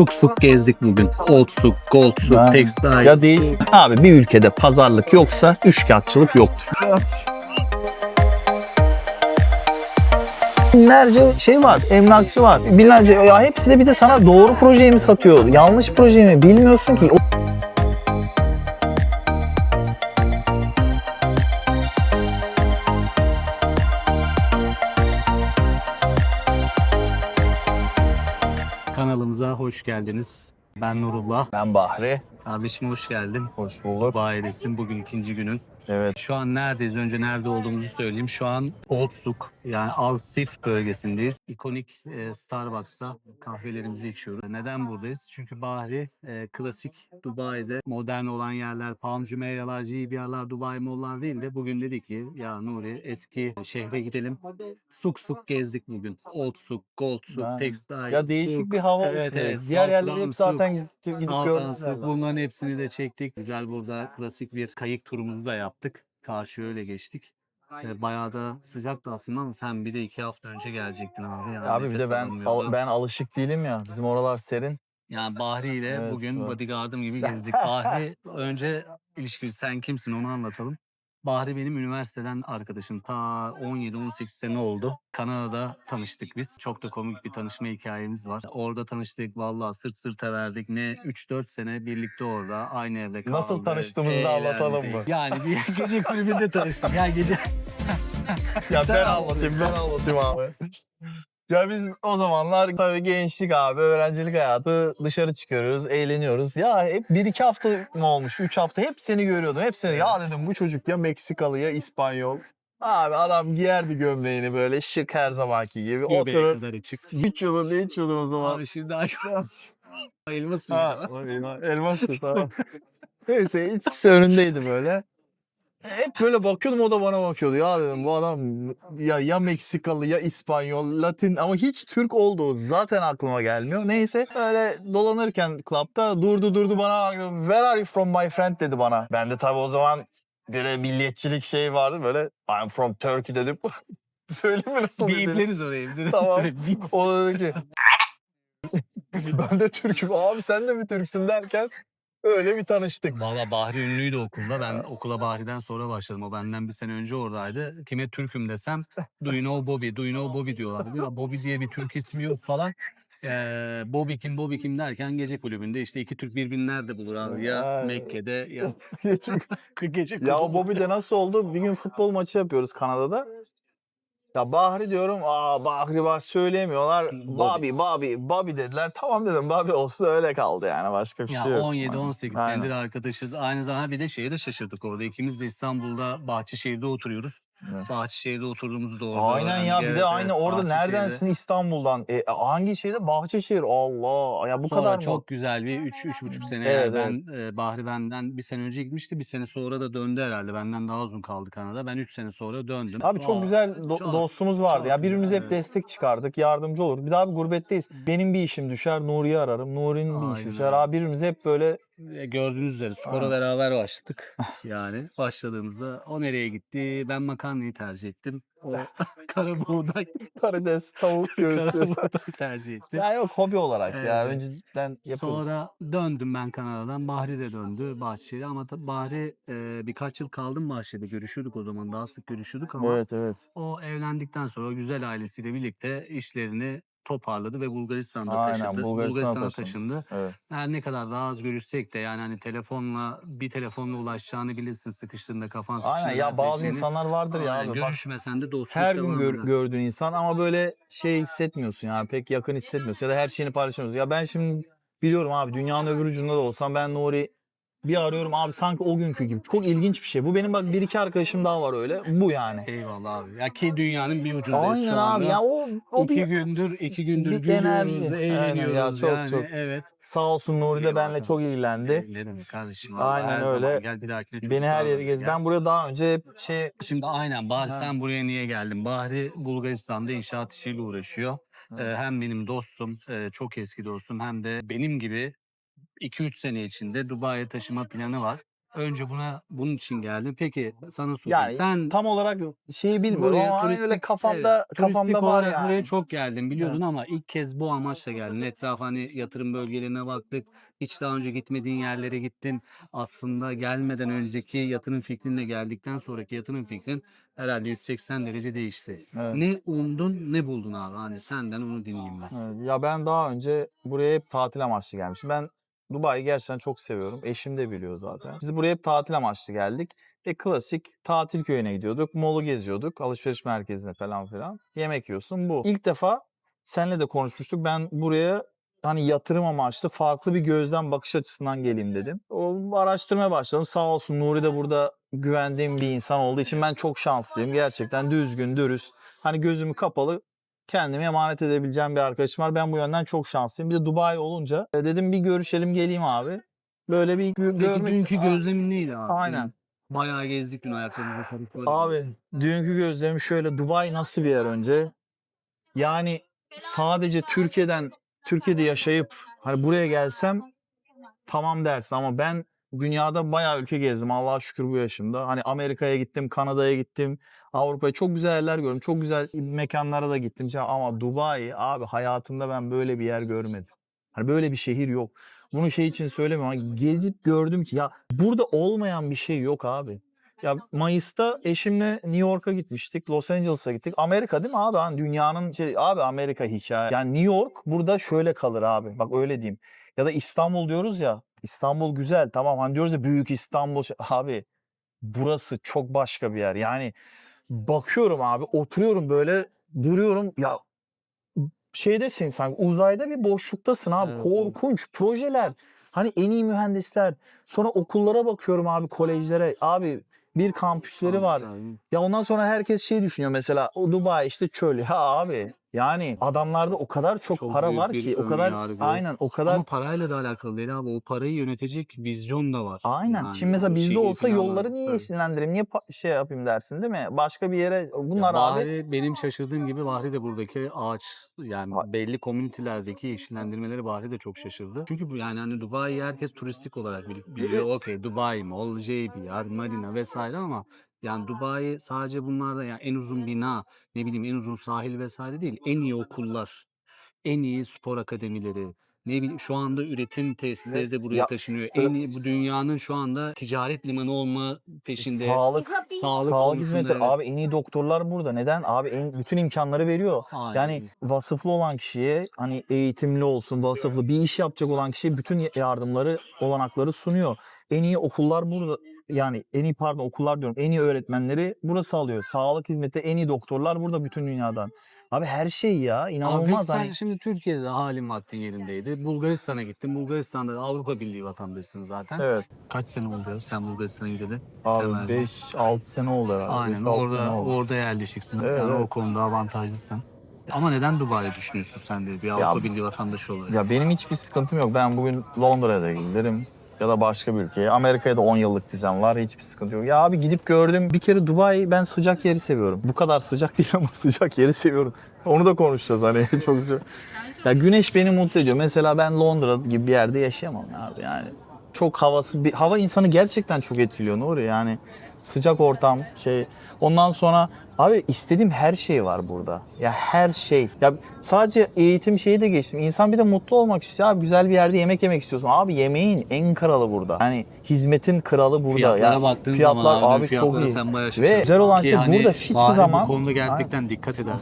Suk suk gezdik bugün. Old suk, gold suk, Ben- textile. Ya değil. Abi bir ülkede pazarlık yoksa üçkağıtçılık yoktur. Binlerce şey var, emlakçı var. Binlerce ya hepsi de bir de sana doğru projeyi mi satıyor, yanlış projeyi mi bilmiyorsun ki. O- hoş geldiniz. Ben Nurullah. Ben Bahri. Kardeşim hoş geldin. Hoş bulduk. Bayidesin bugün ikinci günün. Evet. Şu an neredeyiz? Önce nerede olduğumuzu söyleyeyim. Şu an Old Suk yani Al Sif bölgesindeyiz. İkonik e, Starbucks'ta kahvelerimizi içiyoruz. Neden buradayız? Çünkü Bahri e, klasik Dubai'de modern olan yerler, Palm Jumeirah'lar, GBR'lar, Dubai Mall'lar değil de bugün dedi ki ya Nuri eski şehre gidelim. Suk suk gezdik bugün. Old Suk, Gold Suk, Ben- Textile, Ya değişik Suk. bir hava Evet, olsun. evet. Diğer yerleri hep zaten gidip, gidip gördük. Bunların hepsini de çektik. Güzel burada klasik bir kayık turumuzu da yaptık. Karşı öyle geçtik. E, bayağı da sıcaktı aslında ama sen bir de iki hafta önce gelecektin abi. Yani Abi bir nefes de ben alamıyordum. al- ben alışık değilim ya. Bizim oralar serin. Yani Bahri ile Evet, bugün doğru. bodyguardım gibi gezdik. Bahri önce ilişki sen kimsin onu anlatalım. Bahri benim üniversiteden arkadaşım. Ta 17-18 sene oldu. Kanada'da tanıştık biz. Çok da komik bir tanışma hikayemiz var. Orada tanıştık. Vallahi sırt sırta verdik. Ne 3-4 sene birlikte orada aynı evde kaldık. Nasıl tanıştığımızı da anlatalım mı? Yani bir gece kulübünde tanıştık. Ya gece Ya ben anlat, anlatayım, sen ben anlatayım abi. Ya biz o zamanlar tabii gençlik abi, öğrencilik hayatı dışarı çıkıyoruz, eğleniyoruz. Ya hep bir iki hafta mı olmuş, üç hafta hep seni görüyordum. Hep seni. Ya dedim bu çocuk ya Meksikalı ya İspanyol. Abi adam giyerdi gömleğini böyle şık her zamanki gibi. göbeğe Oturur. kadar açık. 3 yılın, 3 yılın o zaman. Abi şimdi elma suyu. Ha, elmas tamam. Neyse ikisi önündeydi böyle. Hep böyle bakıyordum o da bana bakıyordu. Ya dedim bu adam ya ya Meksikalı ya İspanyol, Latin ama hiç Türk olduğu zaten aklıma gelmiyor. Neyse öyle dolanırken klapta durdu durdu bana baktı. Where are you from my friend dedi bana. Ben de tabii o zaman böyle milliyetçilik şey vardı böyle I'm from Turkey dedim. Söyleyeyim mi nasıl Bir dedi? ipleriz oraya. bir- Tamam. O da dedi ki ben de Türk'üm abi sen de mi Türksün derken öyle bir tanıştık. Valla Bahri ünlüydü okulda. Ben okula Bahri'den sonra başladım. O benden bir sene önce oradaydı. Kime Türk'üm desem do you know Bobby, do you know Bobby diyorlar. Ya Bobby diye bir Türk ismi yok falan. Ee, Bobby kim Bobby kim derken gece kulübünde işte iki Türk birbirini nerede bulur abi ya. Mekke'de ya gece ya o kulübü. Bobby de nasıl oldu? Bir gün futbol maçı yapıyoruz Kanada'da. Ya Bahri diyorum. Aa Bahri var söyleyemiyorlar. Bobby, Bobby, Bobby dediler. Tamam dedim Bobby olsun öyle kaldı yani başka bir Ya şey yok. 17-18 Aynen. senedir arkadaşız. Aynı zamanda bir de şeye de şaşırdık orada. İkimiz de İstanbul'da Bahçeşehir'de oturuyoruz. Evet. Bahçeşehir'de oturduğumuzu da orada Aynen ya bir Evet, de aynı evet, orada neredensin İstanbul'dan? E, hangi şeyde? Bahçeşehir. Allah ya bu Sonra kadar mı? çok güzel bir 3 üç, buçuk sene Evet, yani ben e, Bahri benden bir sene önce gitmişti. Bir sene sonra da döndü herhalde. Benden daha uzun kaldı Kanada. Ben 3 sene sonra döndüm. Abi çok Aa, güzel do- çok, dostumuz vardı. çok ya birbirimize hep güzel. destek çıkardık, yardımcı olur. Bir daha bir gurbetteyiz. Benim bir işim düşer, Nuri'yi ararım. Nuri'nin bir işi düşer. Abi birbirimize hep böyle Gördüğünüz üzere spora beraber başladık. Yani başladığımızda o nereye gitti? Ben makarnayı tercih ettim. O kara buğday, karides, tavuk göğsü. buğday tercih etti. ya yok hobi olarak ya. Evet. Önceden yapıyorduk. Sonra döndüm ben Kanada'dan. Bahri de döndü Bahçeli'ye ama tabii Bahri e, birkaç yıl kaldım Bahçeli'de. Görüşüyorduk o zaman. Daha sık görüşüyorduk ama Evet evet. o evlendikten sonra o güzel ailesiyle birlikte işlerini toparladı ve Bulgaristan'da Aynen, taşındı. Bulgaristan'a Bulgaristan'a taşındı. taşındı. Evet. Her ne kadar daha az görüşsek de yani hani telefonla bir telefonla ulaşacağını bilirsin sıkıştığında kafan sıkıştığında. Aynen ya bazı dertleştiğini. insanlar vardır ya Aynen, abi. Bak, görüşmesen de dostluk her gün gör- gördüğün insan ama böyle şey hissetmiyorsun yani pek yakın hissetmiyorsun ya da her şeyini paylaşamıyorsun. Ya ben şimdi biliyorum abi dünyanın öbür ucunda da olsam ben Nuri bir arıyorum abi sanki o günkü gibi. Çok ilginç bir şey. Bu benim bak bir iki arkadaşım daha var öyle. Bu yani. Eyvallah abi. Ya ki dünyanın bir ucundayız Aynen şu anda. abi ya o, o iki bir gündür, iki gündür bir gülüyoruz, enerji. Aynen ya, eğleniyoruz çok, yani. çok. Evet. sağ olsun Nuri de Eyvallah. çok ilgilendi. Ne demek kardeşim. Aynen Vallahi her öyle. zaman Gel bir dahakine Beni her yere gez. Ben buraya daha önce hep şey Şimdi aynen Bahri sen buraya niye geldin? Bahri Bulgaristan'da inşaat işiyle uğraşıyor. Ee, hem benim dostum, e, çok eski dostum hem de benim gibi 2-3 sene içinde Dubai'ye taşıma planı var. Önce buna bunun için geldim. Peki sana sorayım. Yani Sen tam olarak şeyi bilmiyorum buraya ama hani öyle turistik- kafamda evet, kafamda var yani. buraya çok geldin biliyordun ama ilk kez bu amaçla geldin. Etraf hani yatırım bölgelerine baktık. Hiç daha önce gitmediğin yerlere gittin. Aslında gelmeden önceki yatırım fikrinle geldikten sonraki yatırım fikrin herhalde 180 derece değişti. Evet. Ne umdun ne buldun abi? Hani senden onu dinleyeyim ben. Evet, Ya ben daha önce buraya hep tatil amaçlı gelmişim. Ben Dubai'yi gerçekten çok seviyorum. Eşim de biliyor zaten. Biz buraya hep tatil amaçlı geldik. Ve klasik tatil köyüne gidiyorduk. Molu geziyorduk. Alışveriş merkezine falan filan. Yemek yiyorsun bu. İlk defa senle de konuşmuştuk. Ben buraya hani yatırım amaçlı farklı bir gözden bakış açısından geleyim dedim. O araştırmaya başladım. Sağ olsun Nuri de burada güvendiğim bir insan olduğu için ben çok şanslıyım. Gerçekten düzgün, dürüst. Hani gözümü kapalı kendime emanet edebileceğim bir arkadaşım var. Ben bu yönden çok şanslıyım. Bir de Dubai olunca e, dedim bir görüşelim geleyim abi. Böyle bir gö- Peki görmek dünkü gözlemin neydi abi? Aynen. Bayağı gezdik dün ayaklarımıza karıştık. Abi dünkü gözlerim şöyle Dubai nasıl bir yer önce? Yani sadece Türkiye'den Türkiye'de yaşayıp hani buraya gelsem tamam dersin ama ben dünyada bayağı ülke gezdim Allah'a şükür bu yaşımda. Hani Amerika'ya gittim, Kanada'ya gittim, Avrupa'ya çok güzel yerler gördüm. Çok güzel mekanlara da gittim ama Dubai abi hayatımda ben böyle bir yer görmedim. Hani böyle bir şehir yok. Bunu şey için söylemiyorum ama gezip gördüm ki ya burada olmayan bir şey yok abi. Ya Mayıs'ta eşimle New York'a gitmiştik. Los Angeles'a gittik. Amerika değil mi abi? Hani dünyanın şey abi Amerika hikaye. Yani New York burada şöyle kalır abi. Bak öyle diyeyim. Ya da İstanbul diyoruz ya. İstanbul güzel tamam hani diyoruz ya büyük İstanbul. şey- Abi burası çok başka bir yer. Yani bakıyorum abi oturuyorum böyle duruyorum ya şeydesin sanki uzayda bir boşluktasın abi. Evet, evet. Korkunç projeler. Hani en iyi mühendisler. Sonra okullara bakıyorum abi kolejlere. Abi bir kampüsleri var. Ya ondan sonra herkes şey düşünüyor mesela o Dubai işte çöl. Ha abi yani adamlarda o kadar çok, Çok para var bir ki o kadar yargı. aynen o kadar Ama parayla da alakalı değil abi. O parayı yönetecek vizyon da var. Aynen. Yani Şimdi mesela bizde olsa falan var. yolları niye Evet. yeşillendireyim? Niye şey yapayım dersin değil mi? Başka bir yere Ya bunlar abi Bahri benim şaşırdığım gibi Bahri de buradaki ağaç yani Ha- belli komünitelerdeki yeşillendirmeleri Bahri de çok şaşırdı. Çünkü yani hani Dubai'yi herkes turistik olarak bil- biliyor. Okey Dubai Mall, JB, Marina vesaire ama yani Dubai sadece bunlarda yani en uzun bina, ne bileyim en uzun sahil vesaire değil. En iyi okullar, en iyi spor akademileri, ne bileyim şu anda üretim tesisleri de buraya Ya, taşınıyor. ö- En iyi bu dünyanın şu anda ticaret limanı olma peşinde. sağlık Sağlık, sağlık konusunda hizmetleri evet. abi en iyi doktorlar burada. Neden? Abi en, bütün imkanları veriyor. Aynen. Yani vasıflı olan kişiye hani eğitimli olsun, vasıflı bir iş yapacak olan kişiye bütün yardımları, olanakları sunuyor. En iyi okullar burada yani en iyi pardon okullar diyorum. En iyi öğretmenleri burası alıyor. Sağlık hizmeti en iyi doktorlar burada bütün dünyadan. Abi her şey ya Abi inanılmaz peki sen hani. şimdi Türkiye'de halin vaktin yerindeydi. Bulgaristan'a gittin. Bulgaristan'da da Avrupa Birliği vatandaşısın zaten. Evet. Kaç sene oldu sen Bulgaristan'a gideli? Abi Temelde. 5-6 sene oldu herhalde. Aynen 5-6 sene orada oldu. orada yerleşiksin. Evet, yani o evet. konuda avantajlısın. Ama neden Dubai'yi düşünüyorsun sen de bir Avrupa Birliği vatandaşı olarak? Ya benim hiçbir sıkıntım yok. Ben bugün Londra'ya da giderim ya da başka bir ülkeye. Amerika'ya da 10 yıllık vizem var. Hiçbir sıkıntı yok. Ya abi gidip gördüm. Bir kere Dubai ben sıcak yeri seviyorum. Bu kadar sıcak değil ama sıcak yeri seviyorum. Onu da konuşacağız hani çok sıcak. Ya güneş beni mutlu ediyor. Mesela ben Londra gibi bir yerde yaşayamam abi yani. Çok havası, bir, hava insanı gerçekten çok etkiliyor Nuri yani. Sıcak ortam şey. Ondan sonra abi istediğim her şey var burada. Ya her şey. Ya sadece eğitim şeyi de geçtim. İnsan bir de mutlu olmak istiyor. Abi güzel bir yerde yemek yemek istiyorsun. Abi yemeğin en kralı burada. Yani hizmetin kralı burada. Fiyatlara ya, baktığın fiyatlar zaman abi, abi çok iyi. sen bayağı Ve güzel olan şey hani burada hiçbir zaman bu konuda gerçekten dikkat eder.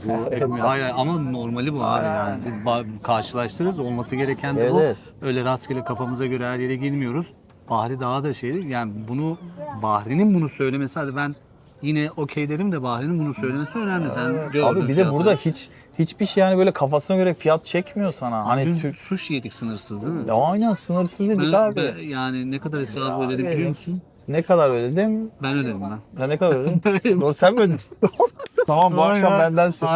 Bu hayır, ama normali bu abi yani. Karşılaştırırız olması gereken de Evet, bu. Öyle rastgele kafamıza göre her yere girmiyoruz. Bahri daha da şey yani bunu Bahri'nin bunu söylemesi hadi ben yine okey derim de Bahri'nin bunu söylemesi önemli. Sen gördün Abi bir de fiyatları. burada hiç hiçbir şey yani böyle kafasına göre fiyat çekmiyor sana. hani dün Türk sushi yedik sınırsız değil mi? ya aynen sınırsız dedik Ben- abi. ben- yani ne kadar hesabı ödedik Abi. biliyor musun? Ne kadar ödedim? Ben ödedim ben. Ya ne kadar ödedin? Doğru sen mi ödedin? tamam bu akşam bendensin.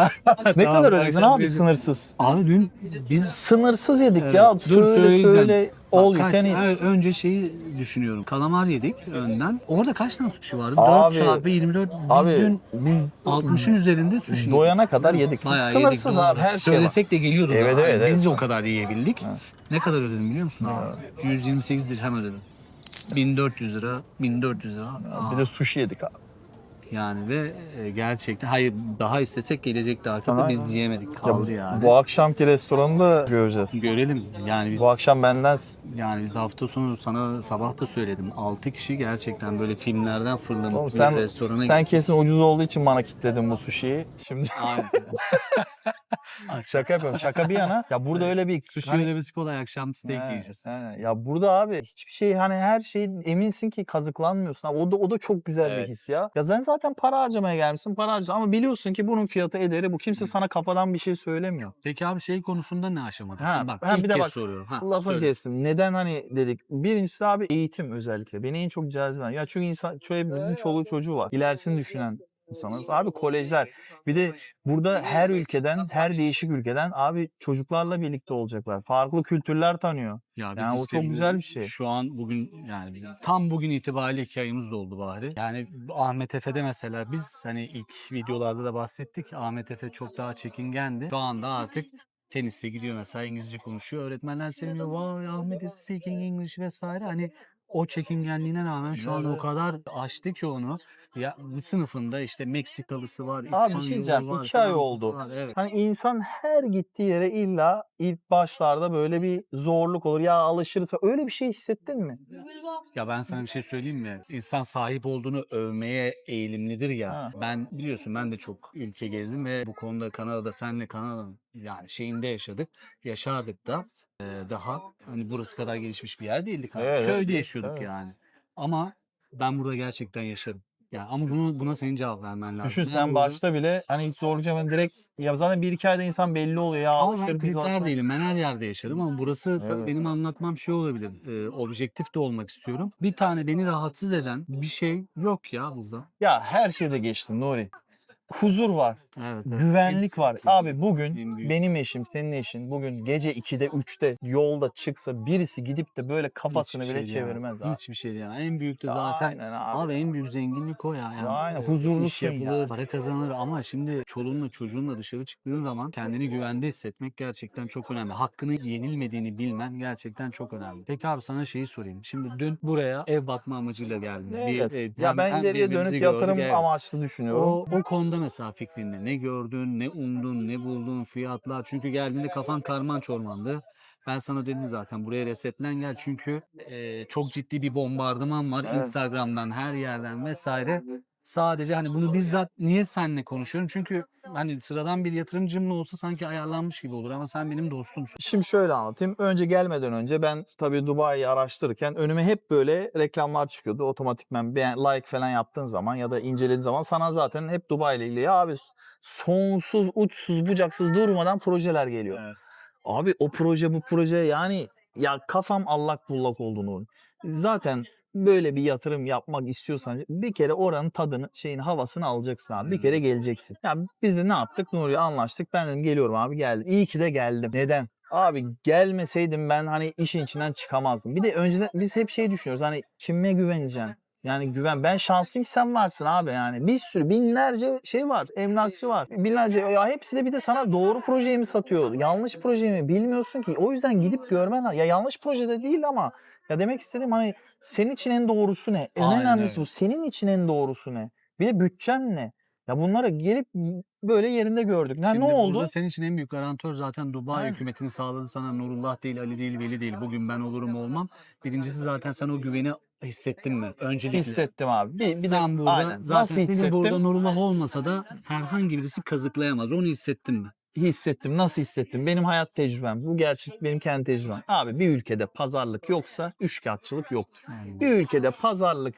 ne kadar ödedin abi biz- sınırsız? Abi dün biz Sınırsız yedik Evet, ya. dur Söyle söyle all you kaç- can eat. evet, önce şeyi düşünüyorum. Kalamar yedik önden. Orada kaç tane sushi vardı? Abi- 4 çarpı 24. Biz Abi dün biz 60'ın üzerinde sushi yedik. doyana kadar yedik. Bayağı yedik, Sınırsız doğru. abi her şey var. Söylesek de geliyordu. Evet, daha. evet, Biz evet. de o kadar yiyebildik. Evet. Ne kadar ödedim biliyor musun abi? 128 dirhem ödedim. 1400 lira, 1400 lira. Bir Aa, de sushi yedik abi. yani ve e, gerçekten hayır daha istesek gelecekti arkada Aynen. biz yiyemedik kaldı Ya, yani. Bu akşamki restoranı da göreceğiz. Görelim yani biz Bu akşam benden yani biz hafta sonu sana sabah da söyledim 6 kişi gerçekten böyle filmlerden fırlanıp Oğlum bir sen- restorana sen kesin ucuz olduğu için bana kitledin bu sushi'yi. Şimdi Aynen. şaka yapıyorum. Şaka bir yana. Ya burada öyle bir Sushi hani- ödemesi kolay akşam steak He, yiyeceğiz. he. Ya burada abi hiçbir şey hani her şey eminsin ki kazıklanmıyorsun. Abi o da o da çok güzel Evet. bir his ya. Ya sen zaten para harcamaya gelmişsin. Para harcıyorsun ama biliyorsun ki bunun fiyatı ederi bu. Kimse sana kafadan bir şey söylemiyor. Peki abi şey konusunda ne aşamadasın? Ha, bak ha, bir de bak, soruyorum. Ha, Lafını söyle. kestim. Neden hani dedik? Birincisi abi eğitim özellikle. Beni en çok caziben. Ya çünkü insan, çoğu hepimizin çoluğu çocuğu var. İlerisini düşünen insanız. Abi kolejler. Bir de burada her ülkeden, her değişik ülkeden abi çocuklarla birlikte olacaklar. Farklı kültürler tanıyor. Ya biz Yani o çok güzel bir şey. Şu an bugün yani bizim tam bugün itibariyle iki ayımız doldu bari. Yani Ahmet Efe'de mesela biz hani ilk videolarda da bahsettik. Ahmet Efe çok daha çekingendi. Şu anda artık teniste gidiyor mesela İngilizce konuşuyor. Öğretmenler seviniyor. Wow Ahmet is speaking English vesaire. Hani o çekingenliğine rağmen şu an o kadar açtı ki onu. Ya sınıfında işte Meksikalısı var, Abi bir İspanyolu şey diyeceğim, var, iki ay Fransızı oldu. var. Evet. Hani insan her gittiği yere illa ilk başlarda böyle bir zorluk olur. Ya alışırız. falan. Öyle bir şey hissettin mi? Ya ben sana bir şey söyleyeyim mi? İnsan sahip olduğunu övmeye eğilimlidir ya. Ha. Ben biliyorsun ben de çok ülke gezdim ve bu konuda Kanada'da senle Kanada'nın yani şeyinde yaşadık. Yaşardık da Ee, daha hani burası kadar gelişmiş bir yer değildik. Hani. Evet, Köyde yaşıyorduk evet. yani. Ama ben burada gerçekten yaşarım. Ya ama bunu buna senin cevap vermen lazım. Düşün sen başta bile hani hiç zorlayacağım direkt ya zaten bir iki ayda insan belli oluyor ya Ama ben kriter alışır. değilim. Ben her yerde yaşadım ama burası tabii Evet. benim anlatmam şey olabilir. Ee, objektif de olmak istiyorum. Bir tane beni rahatsız eden bir şey yok ya burada. Ya her şeyde geçtim Nuri. Huzur var, Evet. güvenlik var. Abi bugün En büyük. benim eşim, senin eşin bugün gece 2'de 3'te yolda çıksa birisi gidip de böyle kafasını Hiçbir bile şey diyemez. çevirmez abi. Hiçbir şey diyemez. En büyük de zaten Aynen abi. Abi en büyük zenginlik o ya. Yani Aynen, huzurlusun iş yapılır, yani. para kazanılır ama şimdi çoluğunla çocuğunla dışarı çıktığın zaman kendini güvende hissetmek gerçekten çok önemli. Hakkını yenilmediğini bilmen gerçekten çok önemli. Peki abi sana şeyi sorayım. Şimdi dün buraya ev bakma amacıyla geldin. Bir, Evet. e, ya hem- ben hem ileriye birbirimizi dönük gördük, yatırım evet. amaçlı düşünüyorum. O, o konuda mesela fikrin ne? Ne gördün, ne umdun, ne buldun, fiyatlar. Çünkü geldiğinde kafan karman çormandı. Ben sana dedim zaten buraya resetlen gel çünkü e, çok ciddi bir bombardıman var Evet. Instagram'dan her yerden vesaire. Sadece hani bunu bizzat niye seninle konuşuyorum? Çünkü hani sıradan bir yatırımcımla olsa sanki ayarlanmış gibi olur ama sen benim dostumsun. Şimdi şöyle anlatayım. Önce gelmeden önce ben tabii Dubai'yi araştırırken önüme hep böyle reklamlar çıkıyordu. Otomatikmen beğen, like falan yaptığın zaman ya da incelediğin zaman sana zaten hep Dubai ile ilgili ya abi sonsuz, uçsuz, bucaksız durmadan projeler geliyor. Evet. Abi o proje bu proje yani ya kafam allak bullak olduğunu. Zaten böyle bir yatırım yapmak istiyorsan bir kere oranın tadını, şeyin havasını alacaksın abi. Bir kere geleceksin. Ya biz de ne yaptık? Nuri'ye anlaştık. Ben dedim geliyorum abi geldim. İyi ki de geldim. Neden? Abi gelmeseydim ben hani işin içinden çıkamazdım. Bir de önceden biz hep şey düşünüyoruz hani kime güveneceksin? Yani güven. Ben şanslıyım ki sen varsın abi yani. Bir sürü binlerce şey var. Emlakçı var. Binlerce ya hepsi de bir de sana doğru projeyi mi satıyor? Yanlış projeyi mi? Bilmiyorsun ki. O yüzden gidip görmen lazım. Ya yanlış projede değil ama ya demek istediğim hani senin için en doğrusu ne? En Aynen önemlisi öyle. bu. Senin için en doğrusu ne? Bir de bütçen ne? Ya bunları gelip böyle yerinde gördük. Ya Şimdi ne oldu? Burada senin için en büyük garantör zaten Dubai Aynen. hükümetinin sağladı sana Nurullah değil, Ali değil, Veli değil. Bugün ben olurum olmam. Birincisi zaten sen o güveni hissettin mi? Öncelikle. Hissettim abi. Bir, bir de Sen burada aynen. zaten nasıl senin hissettim? burada Nurullah olmasa da herhangi birisi kazıklayamaz. Onu hissettin mi? Hissettim. Nasıl hissettim? Benim hayat tecrübem. Bu gerçek benim kendi tecrübem. Abi bir ülkede pazarlık yoksa üçkağıtçılık yoktur. Bir ülkede pazarlık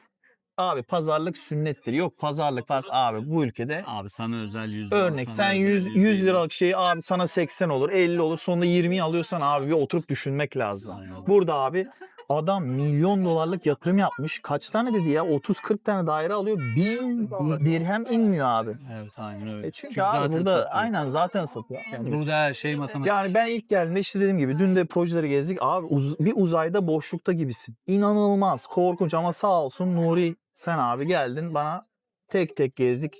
abi pazarlık sünnettir. Yok pazarlık varsa abi bu ülkede Abi sana özel yüz lira, örnek sana sen özel 100, 100 100 lira. liralık şeyi abi sana 80 olur 50 olur sonunda 20'yi alıyorsan abi bir oturup düşünmek lazım. Aynen. Burada abi adam milyon dolarlık yatırım yapmış. Kaç tane dedi ya 30-40 tane daire alıyor. Bin dirhem inmiyor abi. Evet aynen öyle. E çünkü, abi zaten burada satıyor. aynen zaten satıyor. Yani burada her şey matematik. Yani ben ilk geldiğimde işte dediğim gibi dün de projeleri gezdik. Abi uz- bir uzayda boşlukta gibisin. İnanılmaz korkunç ama sağ olsun Nuri sen abi geldin bana tek tek gezdik.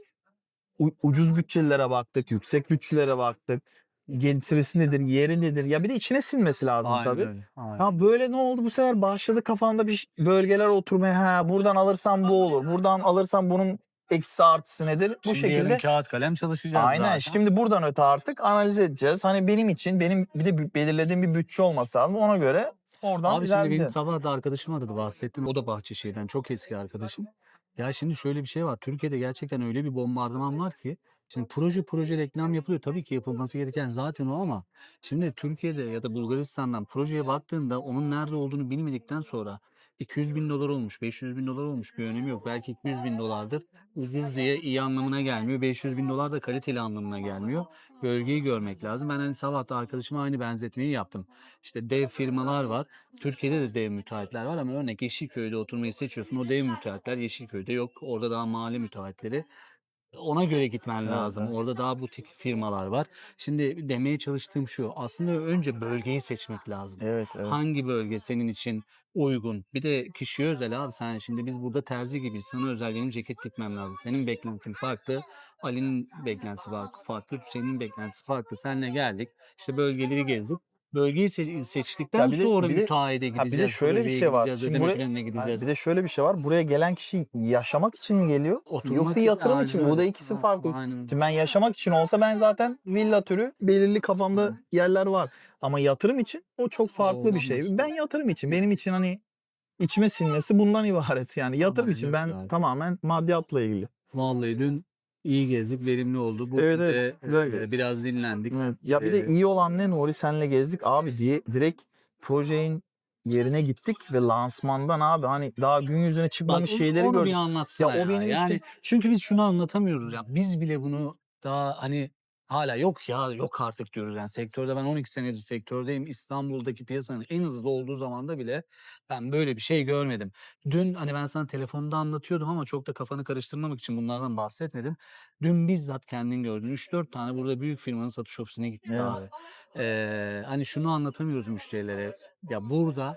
U- ucuz bütçelere baktık, yüksek bütçelere baktık. Getirisi nedir, yeri nedir? Ya bir de içine sinmesi lazım Aynen tabii. öyle. Aynen. Ha böyle ne oldu bu sefer başladı kafanda bir bölgeler oturmaya. Ha buradan alırsam bu olur. Buradan alırsam bunun eksi artısı nedir? Bu Şimdi şekilde. kağıt kalem çalışacağız Aynen. zaten. Şimdi buradan öte artık analiz edeceğiz. Hani benim için benim bir de belirlediğim bir bütçe olması lazım. Ona göre oradan Abi şimdi benim sabah da arkadaşım aradı bahsettim. O da Bahçeşehir'den çok eski arkadaşım. Ya şimdi şöyle bir şey var. Türkiye'de gerçekten öyle bir bombardıman var ki şimdi proje proje reklam yapılıyor. Tabii ki yapılması gereken zaten o ama şimdi Türkiye'de ya da Bulgaristan'dan projeye baktığında onun nerede olduğunu bilmedikten sonra 200 bin dolar olmuş, 500 bin dolar olmuş bir önemi yok. Belki 200 bin dolardır. Ucuz diye iyi anlamına gelmiyor. 500 bin dolar da kaliteli anlamına gelmiyor. Bölgeyi görmek lazım. Ben hani sabah da arkadaşıma aynı benzetmeyi yaptım. İşte dev firmalar var. Türkiye'de de dev müteahhitler var ama örnek Yeşilköy'de oturmayı seçiyorsun. O dev müteahhitler Yeşilköy'de yok. Orada daha mahalle müteahhitleri. Ona göre gitmen lazım. Orada daha butik firmalar var. Şimdi demeye çalıştığım şu. Aslında önce bölgeyi seçmek lazım. Evet, evet. Hangi bölge senin için uygun? Bir de kişiye özel abi. Sen şimdi biz burada terzi gibiyiz. Sana özel benim ceket dikmem lazım. Senin beklentin farklı. Ali'nin beklentisi farklı. farklı Hüseyin'in beklentisi farklı. Seninle geldik. İşte bölgeleri gezdik. Bölgeyi se- seçtikten Ya bir de- sonra bir de- müteahhide Ha gideceğiz. bir de şöyle bir şey var. gideceğiz, Şimdi ödeme buraya, planına gideceğiz. bir de şöyle bir şey var. Buraya gelen kişi yaşamak için mi geliyor? Oturmak Yoksa yatırım Aynen için mi? Bu da ikisi farklı. Aynen. Şimdi ben yaşamak için olsa ben zaten villa türü belirli kafamda yerler var. Ama yatırım için o çok farklı bir şey. Ben yatırım için benim için hani içime sinmesi bundan ibaret yani. Yatırım Aynen için ben öyle abi. tamamen maddiyatla ilgili. Vallahi dün iyi gezdik, verimli oldu. Bu Evet, evet, de, güzel e, biraz dinlendik. Ya bir de Ee, iyi olan ne Nuri senle gezdik abi diye direkt projenin yerine gittik ve lansmandan abi hani daha gün yüzüne Bak çıkmamış şeyleri onu bir gördük. anlatsana Ya ya. o benim işte- Yani çünkü biz şunu anlatamıyoruz ya. Biz bile bunu daha hani hala yok ya yok artık diyoruz yani sektörde ben 12 senedir sektördeyim. İstanbul'daki piyasanın en hızlı olduğu zamanda bile ben böyle bir şey görmedim. Dün hani ben sana telefonda anlatıyordum ama çok da kafanı karıştırmamak için bunlardan bahsetmedim. Dün bizzat kendin gördün. 3-4 tane burada büyük firmanın satış ofisine gittik Evet. abi. Ee, hani şunu anlatamıyoruz müşterilere. Ya burada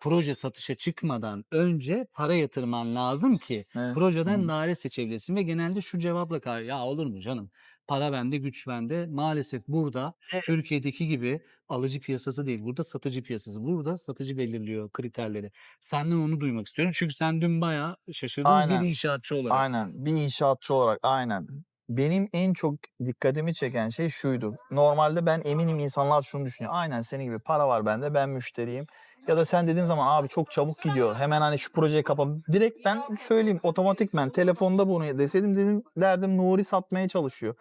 proje satışa çıkmadan önce para yatırman lazım ki Evet. projeden Hı. daire seçebilirsin ve genelde şu cevapla kar ya olur mu canım para bende güç bende maalesef burada Evet. Türkiye'deki gibi alıcı piyasası değil burada satıcı piyasası burada satıcı belirliyor kriterleri senden onu duymak istiyorum çünkü sen dün bayağı şaşırdın Aynen. bir inşaatçı olarak Aynen. Bir inşaatçı olarak aynen. Benim en çok dikkatimi çeken şey şuydu. Normalde ben eminim insanlar şunu düşünüyor. Aynen senin gibi para var bende ben müşteriyim. Ya da sen dediğin zaman abi çok çabuk gidiyor. Hemen hani şu projeyi kapa. Direkt ben söyleyeyim otomatikmen telefonda bunu deseydim dedim derdim Nuri satmaya çalışıyor.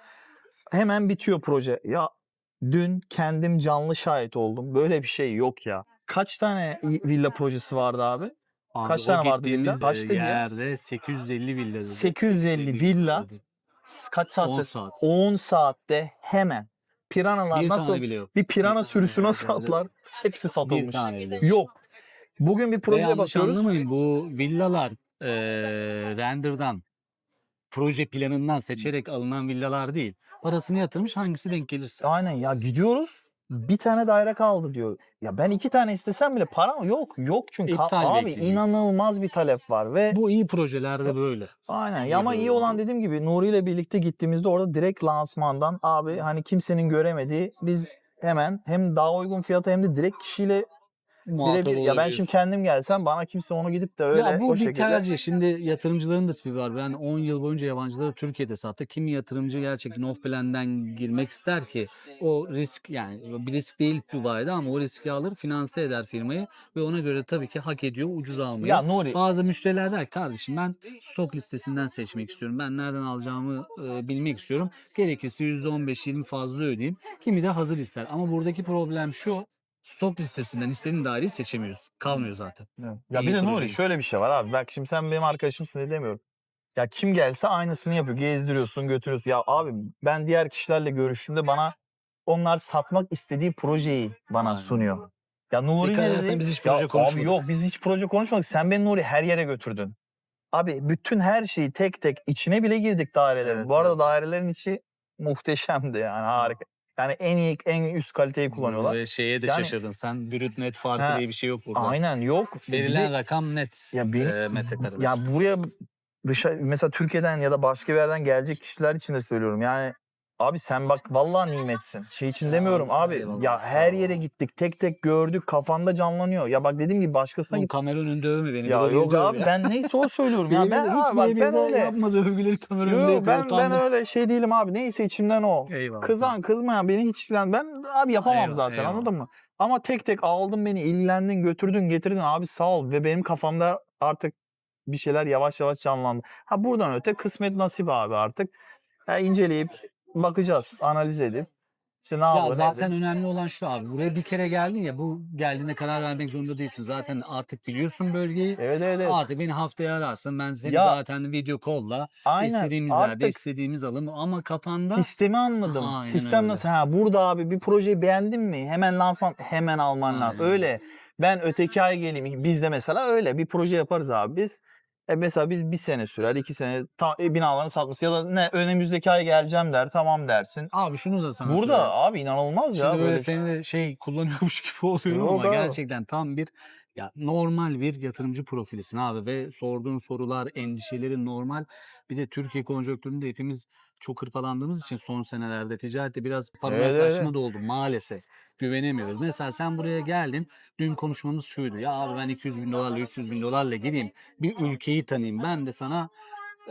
Hemen bitiyor proje. Ya dün kendim canlı şahit oldum. Böyle bir şey yok ya. Kaç tane villa projesi vardı abi? Abi kaç tane vardı villa? e, diye? yerde 850 villa dedi. 850 villa. Kaç 10 saatte? saat 10 saatte hemen piranalar bir nasıl tane bile yok bir pirana tane sürüsü nasıl atlar? Hepsi bir satılmış. bile yok. Bugün bir Ve projeye yanlış bakıyoruz. anlamayın bu villalar e, render'dan proje planından seçerek alınan villalar değil. Parasını yatırmış hangisi denk gelirse. Aynen ya gidiyoruz. Bir tane daire kaldı diyor. Ya ben iki tane istesem bile para yok. Yok çünkü İptal abi bekleyiz. inanılmaz bir talep var ve Bu iyi projelerde böyle. Aynen İyi ya ama böyle iyi olan dediğim gibi Nuri ile birlikte gittiğimizde orada direkt lansmandan abi hani kimsenin göremediği biz hemen hem daha uygun fiyata hem de direkt kişiyle Muhatap birebir ya ben olabiliyorsun. şimdi kendim gelsem bana kimse onu gidip de öyle ya bu o bir şekilde tercih. Şimdi yatırımcıların da tipi var. Ben 10 yıl boyunca yabancıları Türkiye'de sattı. Kimi yatırımcı gerçekten off plan'den girmek ister ki o risk yani bir risk değil Dubai'de ama o riski alır, finanse eder firmayı ve ona göre tabii ki hak ediyor ucuz almayı. ya Nuri Bazı müşteriler der ki, kardeşim ben stok listesinden seçmek istiyorum. Ben nereden alacağımı e, bilmek istiyorum. Gerekirse %15-20 fazla ödeyeyim. Kimi de hazır ister. Ama buradaki problem şu. Stok listesinden istediğin daireyi seçemiyorsun. Kalmıyor zaten. Ya İyi bir de Nuri projeyiz. şöyle bir şey var abi. Bak şimdi sen benim arkadaşımsın diye demiyorum. Ya kim gelse aynısını yapıyor. Gezdiriyorsun, götürüyorsun. Ya abi ben diğer kişilerle görüştüğümde bana onlar satmak istediği projeyi bana Aynen. sunuyor. Ya Nuri Dikkat ne edersen dedi? biz hiç Ya proje abi konuşmadık. yok biz hiç proje konuşmadık. Sen beni Nuri her yere götürdün. Abi bütün her şeyi tek tek içine bile girdik dairelerin. Evet, Bu arada evet. dairelerin içi muhteşemdi yani harika. Yani en iyi en üst kaliteyi kullanıyorlar. Ve şeye de Yani- şaşırdın. Sen brüt net farkı Ha, diye bir şey yok burada. Aynen yok. Bir de- Verilen rakam net. ya benim e, ya buraya dışa mesela Türkiye'den ya da başka bir yerden gelecek kişiler için de söylüyorum. Yani Abi sen bak vallahi nimetsin. Şey için demiyorum abi. eyvallah, Ya her yere gittik. Tek tek gördük. Kafanda canlanıyor. Ya bak dediğim gibi başkasına Oğlum git. kamera önünde övme beni. Ya yok abi ya. ben neyse o söylüyorum ya. Ben abi hiç bak beni ben öyle. Yapmadı övgüleri kamera önünde Yok ben ben utandım. öyle şey değilim abi. Neyse içimden o. Eyvallah. Kızan kızmayan beni hiç ilgilen. Ben abi yapamam Eyvallah, zaten eyvallah. anladın mı? Ama tek tek aldın beni illendin götürdün getirdin abi sağ ol. Ve benim kafamda artık bir şeyler yavaş yavaş canlandı. Ha buradan öte kısmet nasip abi artık. Ha, inceleyip bakacağız analiz edip. İşte ne Ya yapalım zaten önemli olan şu abi. Buraya bir kere geldin ya bu geldiğinde karar vermek zorunda değilsin. Zaten artık biliyorsun bölgeyi. Evet evet evet. Artık beni haftaya ararsın. Ben seni Ya, zaten video call'la Aynen. istediğimiz yerde Artık istediğimiz alım ama kafanda sistemi anladım. Aynen Sistem öyle. nasıl? Ha burada abi bir projeyi beğendin mi? Hemen lansman hemen alman lazım. Aynen öyle. Ben öteki ay geleyim. Bizde mesela öyle bir proje yaparız abi biz. E mesela biz bir sene sürer, iki sene ta, e, binalarını satması ya da ne önümüzdeki ay geleceğim der, tamam dersin. abi şunu da sana Burada söyleyeyim. abi inanılmaz ya. Şimdi böyle böyle- seni de şey kullanıyormuş gibi oluyorum Yok ama abi. gerçekten tam bir ya normal bir yatırımcı profilisin abi ve sorduğun sorular, endişelerin normal. Bir de Türkiye konjonktüründe hepimiz çok hırpalandığımız için son senelerde ticarette biraz para Evet, da oldu maalesef. Güvenemiyoruz. Mesela sen buraya geldin. Dün konuşmamız şuydu. Ya abi ben 200 bin dolarla 300 bin dolarla gireyim. Bir ülkeyi tanıyayım. Ben de sana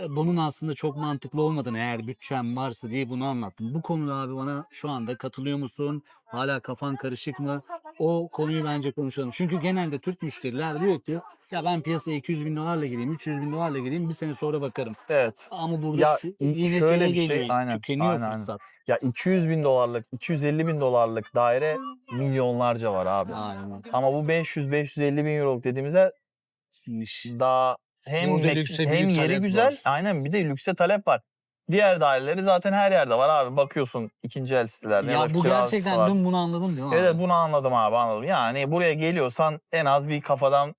bunun aslında çok mantıklı olmadığını eğer bütçem varsa diye bunu anlattım. Bu konuda abi bana şu anda katılıyor musun? Hala kafan karışık mı? O konuyu bence konuşalım. Çünkü genelde Türk müşteriler diyor ki ya ben piyasaya 200 bin dolarla gireyim, 300 bin dolarla gireyim bir sene sonra bakarım. Evet. Ama burada Ya, şu, yine şöyle bir şey, geliyor. aynen, Tükeniyor aynen, fırsat. Ya 200 bin dolarlık, 250 bin dolarlık daire milyonlarca var abi. Aynen. Ama bu 500-550 bin euroluk dediğimizde daha hem Burada lükse hem büyük yeri talep güzel var. aynen bir de lükse talep var. Diğer daireleri zaten her yerde var abi. Bakıyorsun ikinci el sitelerde. Ya da bu kiracısı gerçekten var. dün bunu anladın değil mi Evet abi? bunu anladım abi anladım. Yani buraya geliyorsan en az bir kafadan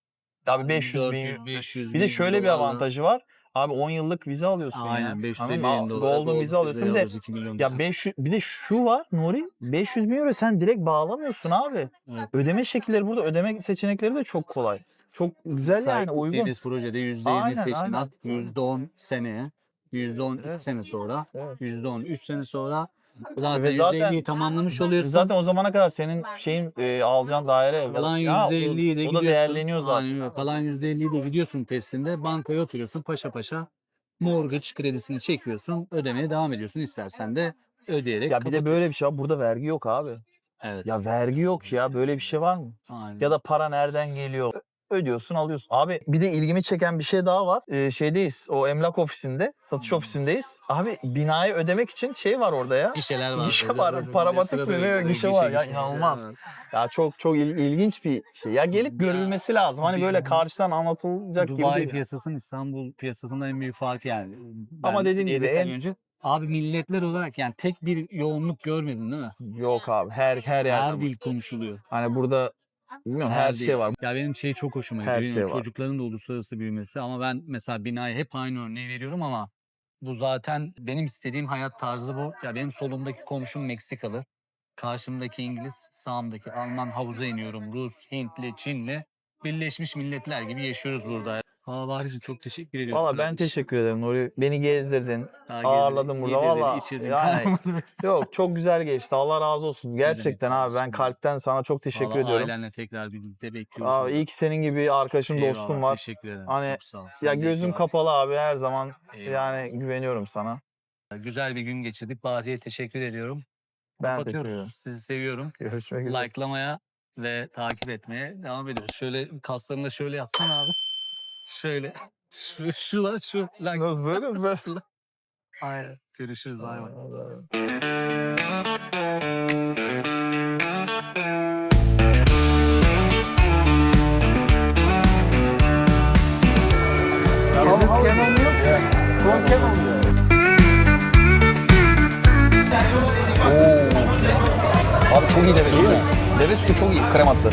abi 500 bin 400, 500 bir de şöyle bir avantajı var. Abi 10 yıllık vize alıyorsun ya. Aynen 550 Anladın bin mı? dolar. Golden vize alıyorsun. Bir de alıyoruz, 2 milyon ya dolar. 500 bir de şu var Nuri 500 bin euro sen direkt bağlamıyorsun abi. Evet. Ödeme şekilleri burada ödeme seçenekleri de çok kolay. Çok güzel Sahip yani uygun. gittiğimiz projede %20 Aynen, peşinat, %10 seneye, %10 2 Evet. sene sonra, Evet. %10 3 sene sonra zaten Ve zaten- %50'yi tamamlamış oluyorsun. Zaten o zamana kadar senin şeyin e, alacağın daire Kalan ya, o- %50'yi de o, da gidiyorsun. değerleniyor zaten. Aynen öyle. Kalan %50'yi de gidiyorsun testinde bankaya oturuyorsun paşa paşa mortgage kredisini çekiyorsun ödemeye devam ediyorsun istersen de ödeyerek Ya bir de kapat- böyle bir şey var. Burada vergi yok abi. Evet. Ya vergi yok ya. Böyle bir şey var mı? Aynen. Ya da para nereden geliyor? Ödüyorsun alıyorsun. Abi bir de ilgimi çeken bir şey daha var. Ee, şeydeyiz. O emlak ofisinde. Satış Hmm. ofisindeyiz. Abi binayı ödemek için şey var orada ya. Gişeler var. Gişe var, paramatik mi ne? Gişe var ya, inanılmaz. Ya çok çok il- ilginç bir şey. Ya gelip görülmesi lazım. Hani böyle karşıdan anlatılacak gibi Dubai değil. piyasasının İstanbul piyasasının en büyük farkı yani. Ama Ben dediğim gibi yedi sene en- önce abi milletler olarak yani tek bir yoğunluk görmedin değil mi? Yok abi. Her her yerden. Her dil konuşuluyor. Hani burada bilmiyorum her, dil. şey var. Ya benim şey çok hoşuma gidiyor. Her şey var. Çocukların da uluslararası büyümesi ama ben mesela binaya hep aynı örneği veriyorum ama bu zaten benim istediğim hayat tarzı bu. Ya benim solumdaki komşum Meksikalı. Karşımdaki İngiliz, sağımdaki Alman havuza iniyorum. Rus, Hintli, Çinli. Birleşmiş Milletler gibi yaşıyoruz burada. Sağ ol Bahricim çok teşekkür ediyorum. Valla ben teşekkür ederim Nuri. Beni gezdirdin. Ağırladım gezdirdik, burada, valla. Yani. Yok çok güzel geçti. Allah razı olsun. Gerçekten abi ben kalpten sana çok teşekkür Vallahi ediyorum. Ailenle tekrar birlikte bekliyoruz. Abi iyi ki senin gibi arkadaşım dostum Eyvallah, var. Teşekkür ederim. Hani Çok sağ ol. Ya Sen gözüm kapalı abi her zaman Eyvallah. yani güveniyorum sana. Güzel bir gün geçirdik. Bahriye teşekkür ediyorum. Ben teşekkür Kapatıyoruz. ederim. Sizi seviyorum. Görüşmek üzere. Like'lamaya ve takip etmeye devam ediyoruz. Şöyle kaslarını şöyle yapsana abi. Şöyle. Şu, şu lan şu. Like. Nasıl böyle mi? Böyle. Aynen. Görüşürüz. Bay bay. Is this Canon milk? From Canon milk. Abi çok iyi deve sütü. Deve sütü çok iyi kreması.